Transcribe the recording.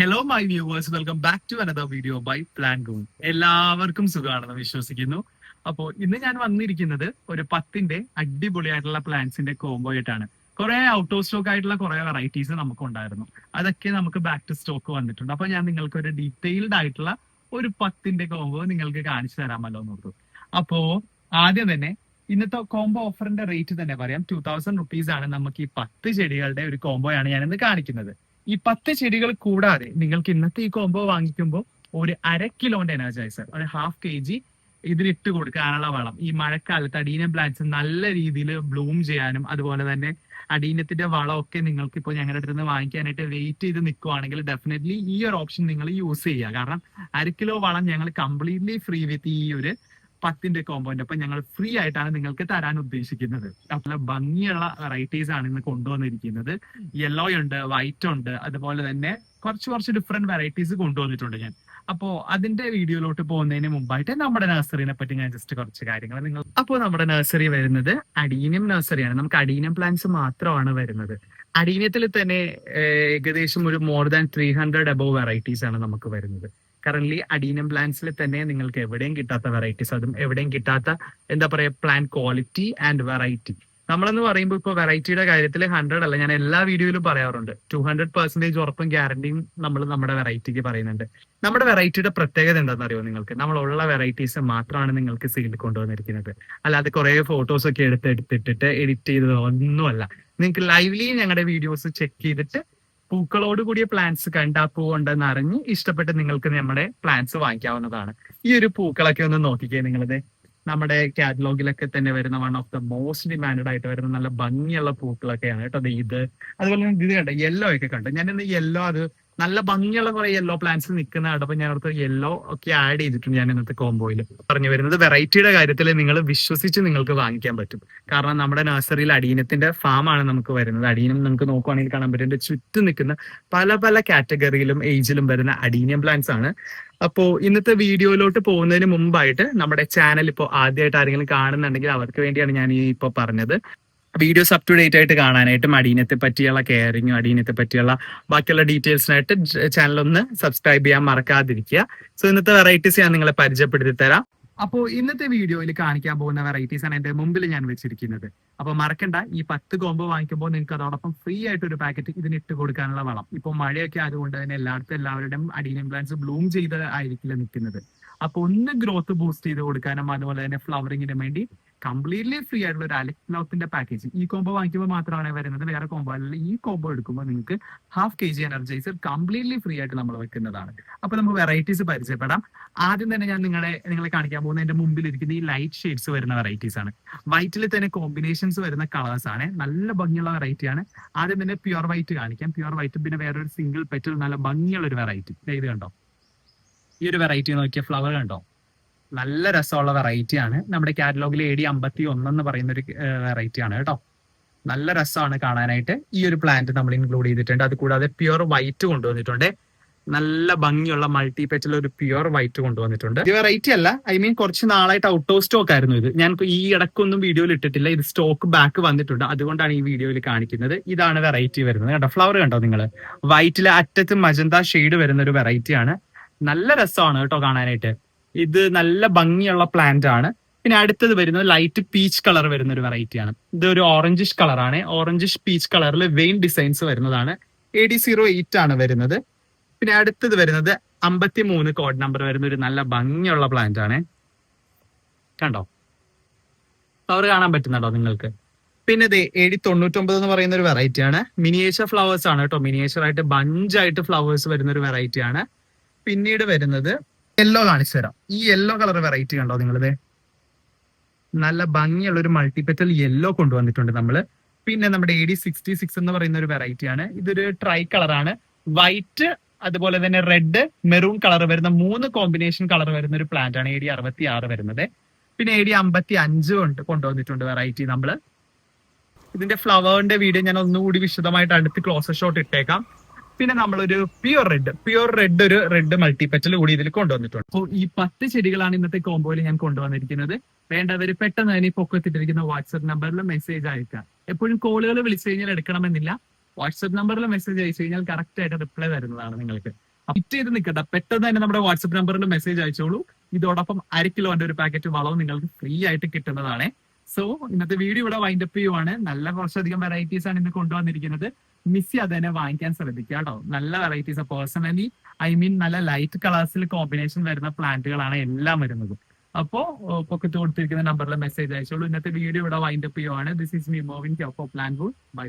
Hello my viewers welcome back to another video by plan gone എല്ലാവർക്കും സുഖമാണെന്ന് വിശ്വസിക്കുന്നു. അപ്പോൾ ഇന്ന് ഞാൻ വന്നിരിക്കുന്നത് ഒരു പത്തിന്റെ അടിപൊളിയായിട്ടുള്ള പ്ലാൻസിന്റെ കോംബോ ആയിട്ടാണ്. കുറെ ഔട്ട് ഓഫ് സ്റ്റോക്ക് ആയിട്ടുള്ള കുറെ വെറൈറ്റീസ് നമുക്ക് ഉണ്ടായിരുന്നു അതൊക്കെ നമുക്ക് ബാക്ക് ടു സ്റ്റോക്ക് വന്നിട്ടുണ്ട്. അപ്പൊ ഞാൻ നിങ്ങൾക്ക് ഒരു ഡീറ്റെയിൽഡ് ആയിട്ടുള്ള ഒരു പത്തിന്റെ കോംബോ നിങ്ങൾക്ക് കാണിച്ചു തരാമല്ലോ നോക്കൂ അപ്പോ ആദ്യം തന്നെ ഇന്നത്തെ കോംബോ ഓഫറിന്റെ റേറ്റ് തന്നെ പറയാം. ടൂ തൗസൻഡ് റുപ്പീസ് ആണ് നമുക്ക് ഈ പത്ത് ചെടികളുടെ ഒരു കോംബോയാണ് ഞാൻ ഇന്ന് കാണിക്കുന്നത്. ഈ പത്ത് ചെടികൾ കൂടാതെ നിങ്ങൾക്ക് ഇന്നത്തെ ഈ കോംബോ വാങ്ങിക്കുമ്പോൾ ഒരു അര കിലോന്റെ എനർജൈസർ ഒരു ഹാഫ് കെ ജി ഇതിലിട്ട് കൊടുക്കാനുള്ള വളം ഈ മഴക്കാലത്ത് അടീന പ്ലാന്റ്സ് നല്ല രീതിയിൽ ബ്ലൂം ചെയ്യാനും അതുപോലെ തന്നെ അടീനത്തിന്റെ വളമൊക്കെ നിങ്ങൾക്ക് ഇപ്പോൾ ഞങ്ങളുടെ അടുത്ത് നിന്ന് വാങ്ങിക്കാനായിട്ട് വെയിറ്റ് ചെയ്ത് നിൽക്കുവാണെങ്കിൽ ഡെഫിനറ്റ്ലി ഈ ഒരു ഓപ്ഷൻ നിങ്ങൾ യൂസ് ചെയ്യുക. കാരണം അര കിലോ വളം ഞങ്ങൾ കംപ്ലീറ്റ്ലി ഫ്രീ വിത്ത് ഈ ഒരു പത്തിന്റെ കോമ്പോണ്ട് അപ്പൊ ഞങ്ങൾ ഫ്രീ ആയിട്ടാണ് നിങ്ങൾക്ക് തരാൻ ഉദ്ദേശിക്കുന്നത്. അപ്പോൾ ഭംഗിയുള്ള വെറൈറ്റീസ് ആണ് ഇന്ന് കൊണ്ടുവന്നിരിക്കുന്നത്. യെല്ലോ ഉണ്ട് വൈറ്റ് ഉണ്ട് അതുപോലെ തന്നെ കുറച്ച് കുറച്ച് ഡിഫറെന്റ് വെറൈറ്റീസ് കൊണ്ടുവന്നിട്ടുണ്ട് ഞാൻ. അപ്പോ അതിന്റെ വീഡിയോയിലോട്ട് പോകുന്നതിന് മുമ്പായിട്ട് നമ്മുടെ നഴ്സറിനെ പറ്റി ഞാൻ ജസ്റ്റ് കുറച്ച് കാര്യങ്ങൾ നിങ്ങൾ അപ്പോൾ നമ്മുടെ നഴ്സറി വരുന്നത് അഡീനിയം നഴ്സറിയാണ് നമുക്ക് അഡീനിയം പ്ലാന്റ്സ് മാത്രമാണ് വരുന്നത്. അഡീനിയത്തിൽ തന്നെ ഏകദേശം ഒരു more than three hundred above varieties ആണ് നമുക്ക് വരുന്നത്. കറന്റ് അഡീനം പ്ലാന്റ്സിൽ തന്നെ നിങ്ങൾക്ക് എവിടെയും കിട്ടാത്ത വെറൈറ്റീസ് അതും എവിടെയും കിട്ടാത്ത എന്താ പറയാ പ്ലാന്റ് ക്വാളിറ്റി ആൻഡ് വെറൈറ്റി നമ്മളെന്ന് പറയുമ്പോൾ ഇപ്പോൾ വെറൈറ്റിയുടെ കാര്യത്തിൽ ഹൺഡ്രഡ് അല്ല ഞാൻ എല്ലാ വീഡിയോയിലും പറയാറുണ്ട്. ടു ഹൺഡ്രഡ് പെർസെന്റേജ് ഉറപ്പും ഗ്യാരണ്ടിയും നമ്മൾ നമ്മുടെ വെറൈറ്റിക്ക് പറയുന്നുണ്ട്. നമ്മുടെ വെറൈറ്റിയുടെ പ്രത്യേകത എന്താണെന്ന് അറിയോ നിങ്ങൾക്ക്? നമ്മളുള്ള വെറൈറ്റീസ് മാത്രമാണ് നിങ്ങൾക്ക് സീലിൽ കൊണ്ടുവന്നിരിക്കുന്നത്. അല്ലാതെ കുറെ ഫോട്ടോസ് ഒക്കെ എടുത്ത് എടുത്തിട്ടിട്ട് എഡിറ്റ് ചെയ്തത് ഒന്നുമല്ല നിങ്ങൾക്ക് ലൈവ്ലി ഞങ്ങളുടെ വീഡിയോസ് ചെക്ക് ചെയ്തിട്ട് പൂക്കളോട് കൂടിയ പ്ലാന്റ്സ് കണ്ട് പൂ ഉണ്ടെന്ന് അറിഞ്ഞ് ഇഷ്ടപ്പെട്ട് നിങ്ങൾക്ക് നമ്മുടെ പ്ലാന്റ്സ് വാങ്ങിക്കാവുന്നതാണ്. ഈ ഒരു പൂക്കളൊക്കെ ഒന്ന് നോക്കിക്കേ നിങ്ങളത്. നമ്മുടെ കാറ്റലോഗിലൊക്കെ തന്നെ വരുന്ന one of the most demanded ആയിട്ട് വരുന്ന നല്ല ഭംഗിയുള്ള പൂക്കളൊക്കെയാണ് കേട്ടോ അത് ഇത്. അതുപോലെ ഇത് കണ്ട യെല്ലോ ഒക്കെ കണ്ടു? ഞാൻ ഇന്ന് യെല്ലോ അത് നല്ല ഭംഗിയുള്ള കുറെ യെല്ലോ പ്ലാന്റ്സ് നിൽക്കുന്ന കണ്ടപ്പോൾ ഞാൻ അവിടുത്തെ യെല്ലോ ഒക്കെ ആഡ് ചെയ്തിട്ടുണ്ട് ഞാൻ ഇന്നത്തെ കോംബോയിൽ പറഞ്ഞു വരുന്നത് വെറൈറ്റിയുടെ കാര്യത്തിൽ നിങ്ങൾ വിശ്വസിച്ച് നിങ്ങൾക്ക് വാങ്ങിക്കാൻ പറ്റും. കാരണം നമ്മുടെ നഴ്സറിയിൽ അടീനത്തിന്റെ ആണ് നമുക്ക് വരുന്നത്. അടീനം നമുക്ക് നോക്കുവാണെങ്കിൽ കാണാൻ പറ്റും. ചുറ്റും നിൽക്കുന്ന പല പല കാറ്റഗറിയിലും ഏജിലും വരുന്ന അടീനിയം പ്ലാന്റ്സ് ആണ്. അപ്പോ ഇന്നത്തെ വീഡിയോയിലോട്ട് പോകുന്നതിന് മുമ്പായിട്ട് നമ്മുടെ ചാനൽ ഇപ്പോൾ ആദ്യമായിട്ട് ആരെങ്കിലും കാണുന്നുണ്ടെങ്കിൽ അവർക്ക് വേണ്ടിയാണ് ഞാൻ ഈ ഇപ്പോൾ പറഞ്ഞത്. വീഡിയോസ് അപ് ടു ഡേറ്റ് ആയിട്ട് കാണാനായിട്ടും അടീനത്തെ പറ്റിയുള്ള കെയറിങ്ങും അടീനത്തെ പറ്റിയുള്ള ബാക്കിയുള്ള ഡീറ്റെയിൽസിനായിട്ട് ചാനൽ ഒന്ന് സബ്സ്ക്രൈബ് ചെയ്യാൻ മറക്കാതിരിക്കുക. സോ ഇന്നത്തെ വെറൈറ്റീസ് ഞാൻ നിങ്ങളെ പരിചയപ്പെടുത്തി തരാം. അപ്പോൾ ഇന്നത്തെ വീഡിയോയിൽ കാണിക്കാൻ പോകുന്ന വെറൈറ്റീസ് ആണ് എന്റെ മുമ്പിൽ ഞാൻ വെച്ചിരിക്കുന്നത്. അപ്പൊ മറക്കണ്ട. ഈ പത്ത് കോമ്പോ വാങ്ങിക്കുമ്പോൾ നിങ്ങൾക്ക് അതോടൊപ്പം ഫ്രീ ആയിട്ട് ഒരു പാക്കറ്റ് ഇതിന് ഇട്ട് കൊടുക്കാനുള്ള വളം. ഇപ്പൊ മഴയൊക്കെ ആയതുകൊണ്ട് തന്നെ എല്ലായിടത്തും എല്ലാവരുടെയും അടീനം പ്ലാന്റ്സ് ബ്ലൂം ചെയ്ത് ആയിരിക്കില്ല നിൽക്കുന്നത്. അപ്പൊ ഒന്ന് ഗ്രോത്ത് ബൂസ്റ്റ് ചെയ്ത് കൊടുക്കാനും അതുപോലെ തന്നെ ഫ്ലവറിങ്ങിന് വേണ്ടി കംപ്ലീറ്റ്ലി ഫ്രീ ആയിട്ടുള്ള ഒരു അലക്സ് ലോത്തിന്റെ പാക്കേജ് ഈ കോംബോ വാങ്ങിക്കുമ്പോൾ മാത്രമാണ് വരുന്നത്. വേറെ കോംബോ അല്ല ഈ കോംബോ എടുക്കുമ്പോൾ നിങ്ങൾക്ക് half K G energiser completely free ആയിട്ട് നമ്മൾ വെക്കുന്നതാണ്. അപ്പൊ നമുക്ക് വെറൈറ്റീസ് പരിചയപ്പെടാം. ആദ്യം തന്നെ ഞാൻ നിങ്ങളെ നിങ്ങളെ കാണിക്കാൻ പോകുന്ന എന്റെ മുമ്പിൽ ഇരിക്കുന്ന ഈ ലൈറ്റ് ഷെയ്ഡ്സ് വരുന്ന വെറൈറ്റീസ് ആണ്. വൈറ്റിൽ തന്നെ കോമ്പിനേഷൻസ് വരുന്ന കളേഴ്സ് ആണ്. നല്ല ഭംഗിയുള്ള വെറൈറ്റി ആണ്. ആദ്യം തന്നെ പ്യുർ വൈറ്റ് കാണിക്കാം. പ്യുർ വൈറ്റ് പിന്നെ വേറെ ഒരു സിംഗിൾ പെറ്റൽ നല്ല ഭംഗിയുള്ള ഒരു വെറൈറ്റി ഇത് കണ്ടോ? ഈ ഒരു വെറൈറ്റി നോക്കിയ ഫ്ലവർ കണ്ടോ? നല്ല രസമുള്ള വെറൈറ്റി ആണ്. നമ്മുടെ കാറ്റലോഗിൽ എ ഡി അമ്പത്തി ഒന്നെന്ന് പറയുന്ന ഒരു വെറൈറ്റി ആണ് കേട്ടോ. നല്ല രസമാണ് കാണാനായിട്ട്. ഈ ഒരു പ്ലാന്റ് നമ്മൾ ഇൻക്ലൂഡ് ചെയ്തിട്ടുണ്ട്. അത് കൂടാതെ പ്യുർ വൈറ്റ് കൊണ്ടുവന്നിട്ടുണ്ട്. നല്ല ഭംഗിയുള്ള മൾട്ടി പെറ്റിൽ ഒരു പ്യുർ വൈറ്റ് കൊണ്ടുവന്നിട്ടുണ്ട്. ഇത് വെറൈറ്റി അല്ല. ഐ മീൻ കുറച്ച് നാളായിട്ട് ഔട്ട് ഓഫ് സ്റ്റോക്ക് ആയിരുന്നു ഇത്. ഞാൻ ഈ ഇടക്കൊന്നും വീഡിയോയിൽ ഇട്ടിട്ടില്ല. ഇത് സ്റ്റോക്ക് ബാക്ക് വന്നിട്ടുണ്ട്. അതുകൊണ്ടാണ് ഈ വീഡിയോയിൽ കാണിക്കുന്നത്. ഇതാണ് വെറൈറ്റി വരുന്നത്. കേട്ടോ ഫ്ലവർ കണ്ടോ നിങ്ങൾ? വൈറ്റിലെ അറ്റത്ത് മജന്ത ഷെയ്ഡ് വരുന്ന ഒരു വെറൈറ്റി ആണ്. നല്ല രസമാണ് കേട്ടോ കാണാനായിട്ട്. ഇത് നല്ല ഭംഗിയുള്ള പ്ലാന്റ് ആണ്. പിന്നെ അടുത്തത് വരുന്നത് ലൈറ്റ് പീച്ച് കളർ വരുന്ന ഒരു വെറൈറ്റി ആണ്. ഇത് ഒരു ഓറഞ്ചിഷ് കളറാണ് ഓറഞ്ചിഷ് പീച്ച് കളറിൽ വെയിൻ ഡിസൈൻസ് വരുന്നതാണ്. എ ഡി സീറോ എയ്റ്റ് ആണ് വരുന്നത്. പിന്നെ അടുത്തത് വരുന്നത് അമ്പത്തി മൂന്ന് കോഡ് നമ്പർ വരുന്ന ഒരു നല്ല ഭംഗിയുള്ള പ്ലാന്റ് ആണ്. കണ്ടോ? ഫ്ലവർ കാണാൻ പറ്റുന്നുണ്ടോ നിങ്ങൾക്ക്? പിന്നെ ഇത് എ ഡി തൊണ്ണൂറ്റൊമ്പത് എന്ന് പറയുന്ന ഒരു വെറൈറ്റിയാണ് മിനിയേച്ചർ ഫ്ലവേഴ്സ് ആണ് കേട്ടോ. മിനിയേച്ചർ ആയിട്ട് ബഞ്ചായിട്ട് ഫ്ലവേഴ്സ് വരുന്ന ഒരു വെറൈറ്റി ആണ്. പിന്നീട് വരുന്നത് യെല്ലോ കാണിച്ചു തരാം. ഈ യെല്ലോ കളർ വെറൈറ്റി കണ്ടോ നിങ്ങളിത്? നല്ല ഭംഗിയുള്ള ഒരു മൾട്ടിപെറ്റൽ യെല്ലോ കൊണ്ടുവന്നിട്ടുണ്ട് നമ്മൾ പിന്നെ നമ്മുടെ എ ഡി സിക്സ്റ്റി സിക്സ് എന്ന് പറയുന്ന ഒരു വെറൈറ്റി ആണ്. ഇതൊരു ട്രൈ കളറാണ് വൈറ്റ് അതുപോലെ തന്നെ റെഡ് മെറൂൺ കളർ വരുന്ന മൂന്ന് കോമ്പിനേഷൻ കളർ വരുന്ന ഒരു പ്ലാന്റ് ആണ് എ ഡി അറുപത്തി ആറ് വരുന്നത്. പിന്നെ എ ഡി അമ്പത്തി അഞ്ച് കൊണ്ട് കൊണ്ടുവന്നിട്ടുണ്ട് വെറൈറ്റി നമ്മൾ. ഇതിന്റെ ഫ്ലവറിന്റെ വീഡിയോ ഞാൻ ഒന്നുകൂടി വിശദമായിട്ട് അടുത്ത് ക്ലോസർ ഷോട്ട് ഇട്ടേക്കാം. പിന്നെ നമ്മളൊരു പ്യുർ റെഡ് പ്യുർ റെഡ് ഒരു റെഡ് മൾട്ടിപ്പറ്റൽ കൂടി ഇതിൽ കൊണ്ടുവന്നിട്ടുണ്ട്. അപ്പോൾ ഈ പത്ത് ചെടികളാണ് ഇന്നത്തെ കോമ്പോയിൽ ഞാൻ കൊണ്ടുവന്നിരിക്കുന്നത്. വേണ്ടവർ പെട്ടെന്ന് തന്നെ പൊക്കത്തിട്ടിരിക്കുന്ന വാട്സ്ആപ്പ് നമ്പറിൽ മെസ്സേജ് അയക്കാം. എപ്പോഴും കോളുകൾ വിളിച്ചു കഴിഞ്ഞാൽ എടുക്കണമെന്നില്ല. വാട്സ്ആപ്പ് നമ്പറിൽ മെസ്സേജ് അയച്ചു കഴിഞ്ഞാൽ കറക്റ്റ് ആയിട്ട് റിപ്ലൈ തരുന്നതാണ് നിങ്ങൾക്ക്. ഫിറ്റ് ചെയ്ത് നിൽക്കട്ടെ. പെട്ടെന്ന് തന്നെ നമ്മുടെ വാട്സപ്പ് നമ്പറിൽ മെസ്സേജ് അയച്ചോളൂ. ഇതോടൊപ്പം അര കിലോന്റെ ഒരു പാക്കറ്റ് വളവും നിങ്ങൾക്ക് ഫ്രീ ആയിട്ട് കിട്ടുന്നതാണ്. സോ ഇന്നത്തെ വീഡിയോ ഇവിടെ വൈൻഡ് അപ്പ് ചെയ്യുവാണ്. നല്ല കുറച്ചധികം വെറൈറ്റീസ് ആണ് ഇന്ന് കൊണ്ടുവന്നിരിക്കുന്നത്. മിസ് അത് തന്നെ വാങ്ങിക്കാൻ ശ്രദ്ധിക്കുക കേട്ടോ. നല്ല വെറൈറ്റീസ് പേഴ്സണലി ഐ മീൻ നല്ല ലൈറ്റ് കളേഴ്സിൽ കോമ്പിനേഷൻ വരുന്ന പ്ലാന്റുകളാണ് എല്ലാം വരുന്നത്. അപ്പോ പൊക്കത്ത് കൊടുത്തിരിക്കുന്ന നമ്പറിൽ മെസ്സേജ് അയച്ചോളൂ. ഇന്നത്തെ വീഡിയോ ഇവിടെ വൈൻഡ് അപ്പ് ചെയ്യുവാണ്. This is me mowin plan bye